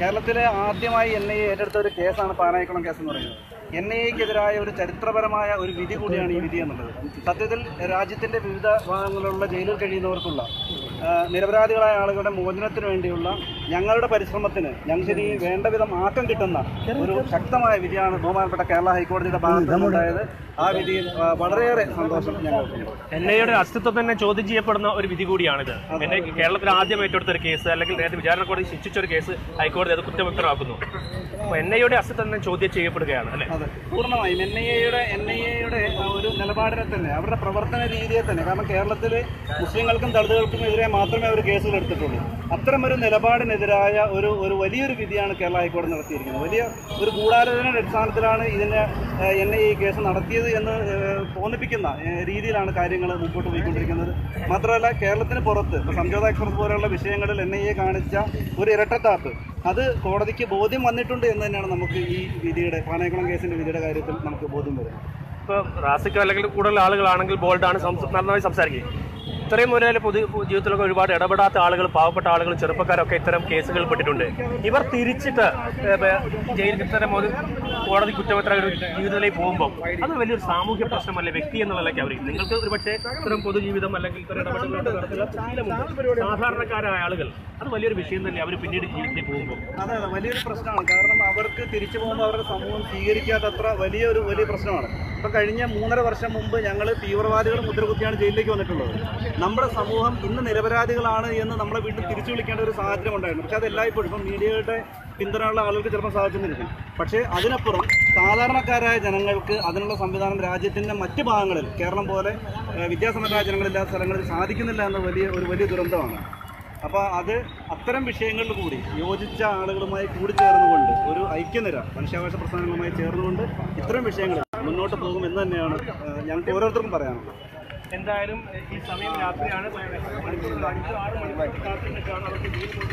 കേരളത്തിലെ ആദ്യമായി N I A ഏറ്റെടുത്ത ഒരു കേസാണ് പാനായിക്കുളം കേസ് എന്ന് പറയുന്നത്. എൻ ഐ എക്കെതിരായ ഒരു ചരിത്രപരമായ ഒരു വിധി കൂടിയാണ് ഈ വിധി എന്നുള്ളത്. സത്യത്തിൽ രാജ്യത്തിന്റെ വിവിധ ഭാഗങ്ങളിലുള്ള ജയിലിൽ കഴിയുന്നവർക്കുള്ള നിരപരാധികളായ ആളുകളുടെ മോചനത്തിന് വേണ്ടിയുള്ള ഞങ്ങളുടെ പരിശ്രമത്തിന് ഞങ്ങൾക്ക് ഈ വേണ്ട വിധം ആക്കം കിട്ടുന്ന ഒരു ശക്തമായ വിധിയാണ് ബഹുമാനപ്പെട്ട കേരള ഹൈക്കോടതിയുടെ ഭാഗത്ത് നിന്നുണ്ടായത്. ആ വിധിയിൽ വളരെയേറെ സന്തോഷം ഞങ്ങൾക്ക്. എൻ ഐയുടെ അസ്തിത്വം തന്നെ ചോദ്യം ചെയ്യപ്പെടുന്ന ഒരു വിധി കൂടിയാണിത്. എന്നെ കേരളത്തിൽ ആദ്യം ഏറ്റെടുത്ത ഒരു കേസ് അല്ലെങ്കിൽ നേരത്തെ വിചാരണ കോടതി ശിക്ഷിച്ച ഒരു കേസ് ഹൈക്കോടതി അത് കുറ്റമുക്തമാക്കുന്നു അപ്പോൾ എൻ ഐയുടെ അസ്തിത്വം തന്നെ ചോദ്യം ചെയ്യപ്പെടുകയാണ് അല്ലെ? പൂർണമായും എൻ ഐ എയുടെ എൻ ഐ എയുടെ ഒരു നിലപാടിനെ തന്നെ അവരുടെ പ്രവർത്തന രീതിയെ തന്നെ കാരണം കേരളത്തിൽ മുസ്ലിങ്ങൾക്കും ദളിതുകൾക്കും എതിരെ മാത്രമേ അവർ കേസുകൾ എടുത്തിട്ടുള്ളൂ. അത്തരം ഒരു നിലപാടിനെതിരായ ഒരു ഒരു വലിയൊരു വിധിയാണ് കേരള ഹൈക്കോടതി നടത്തിയിരിക്കുന്നത്. വലിയ ഒരു ഗൂഢാലോചനയുടെ അടിസ്ഥാനത്തിലാണ് ഇതിനെ എൻ ഐ എ കേസ് നടത്തിയത് എന്ന് തോന്നിപ്പിക്കുന്ന രീതിയിലാണ് കാര്യങ്ങൾ മുമ്പോട്ട് പോയിക്കൊണ്ടിരിക്കുന്നത്. മാത്രമല്ല കേരളത്തിന് പുറത്ത് ഇപ്പോൾ സംജോത എക്സ്പ്രസ് പോലെയുള്ള വിഷയങ്ങളിൽ എൻ ഐ എ കാണിച്ച ഒരു ഇരട്ടത്താപ്പ് അത് കോടതിക്ക് ബോധ്യം വന്നിട്ടുണ്ട് എന്ന് തന്നെയാണ് നമുക്ക് ഈ വിധിയുടെ പാനായക്കുളം കേസിന്റെ വിധിയുടെ കാര്യത്തിൽ നമുക്ക് ബോധ്യം വരുന്നത്. ഇപ്പോൾ റാസിക്കോ അല്ലെങ്കിൽ കൂടുതൽ ആളുകളാണെങ്കിൽ ബോൾഡാണ് നന്നായി സംസാരിക്കുക. ഇത്രയും ഒരു പൊതു ജീവിതത്തിലൊക്കെ ഒരുപാട് ഇടപെടാത്ത ആളുകൾ പാവപ്പെട്ട ആളുകൾ ചെറുപ്പക്കാരൊക്കെ ഇത്തരം കേസുകൾ പെട്ടിട്ടുണ്ട്. ഇവർ തിരിച്ചിട്ട് ജയിലിൽ ഇത്തരം ഒരു കോടതി കുറ്റപത്ര ജീവിതത്തിലേക്ക് പോകുമ്പോൾ അത് വലിയൊരു സാമൂഹ്യ പ്രശ്നമല്ലേ? വ്യക്തി എന്നുള്ളതൊക്കെ അവർ നിങ്ങൾക്ക് ഒരു പക്ഷേ ഇത്തരം പൊതുജീവിതം അല്ലെങ്കിൽ ഇത്തരം സാധാരണക്കാരായ ആളുകൾ അത് വലിയൊരു വിഷയം തന്നെ അവർ പിന്നീട് ജീവിതത്തിൽ പോകുമ്പോൾ അതെ വലിയൊരു പ്രശ്നമാണ്. കാരണം അവർക്ക് തിരിച്ചു പോകുമ്പോൾ അവരുടെ സമൂഹം സ്വീകരിക്കാത്തത്ര വലിയൊരു വലിയ പ്രശ്നമാണ്. ഇപ്പൊ കഴിഞ്ഞ മൂന്നര വർഷം മുമ്പ് ഞങ്ങൾ തീവ്രവാദികൾ മുദ്രകുത്തിയാണ് ജയിലിലേക്ക് വന്നിട്ടുള്ളത്. നമ്മുടെ സമൂഹം ഇന്ന് നിരപരാധികളാണ് എന്ന് നമ്മളെ വീട്ടിൽ തിരിച്ചു വിളിക്കേണ്ട ഒരു സാഹചര്യം ഉണ്ടായിരുന്നു. പക്ഷേ അത് എല്ലായ്പ്പോഴും ഇപ്പം മീഡിയയുടെ പിന്തുണയുള്ള ആളുകൾക്ക് ചിലപ്പോൾ സാധിച്ചെന്നിരിക്കും പക്ഷേ അതിനപ്പുറം സാധാരണക്കാരായ ജനങ്ങൾക്ക് അതിനുള്ള സംവിധാനം രാജ്യത്തിന്റെ മറ്റ് ഭാഗങ്ങളിൽ കേരളം പോലെ വിദ്യാസമ്പന്നരായ ജനങ്ങളില്ലാത്ത സ്ഥലങ്ങളിൽ സാധിക്കുന്നില്ല എന്ന വലിയ ഒരു വലിയ ദുരന്തമാണ്. അപ്പോൾ അത് അത്തരം വിഷയങ്ങളിൽ കൂടി യോജിച്ച ആളുകളുമായി കൂടിച്ചേർന്നുകൊണ്ട് ഒരു ഐക്യനിര മനുഷ്യാവകാശ പ്രസ്ഥാനങ്ങളുമായി ചേർന്നുകൊണ്ട് ഇത്തരം വിഷയങ്ങളിൽ മുന്നോട്ട് പോകും എന്ന് തന്നെയാണ് ഞങ്ങൾക്ക് ഓരോരുത്തർക്കും പറയാനുള്ളത്. എന്തായാലും ഈ സമയം രാത്രിയാണ് മണിക്കൂർ അഞ്ച് ആറ് മണിക്കൂർ കാത്തിരിക്കാണ് അവർക്ക് ജീവിതം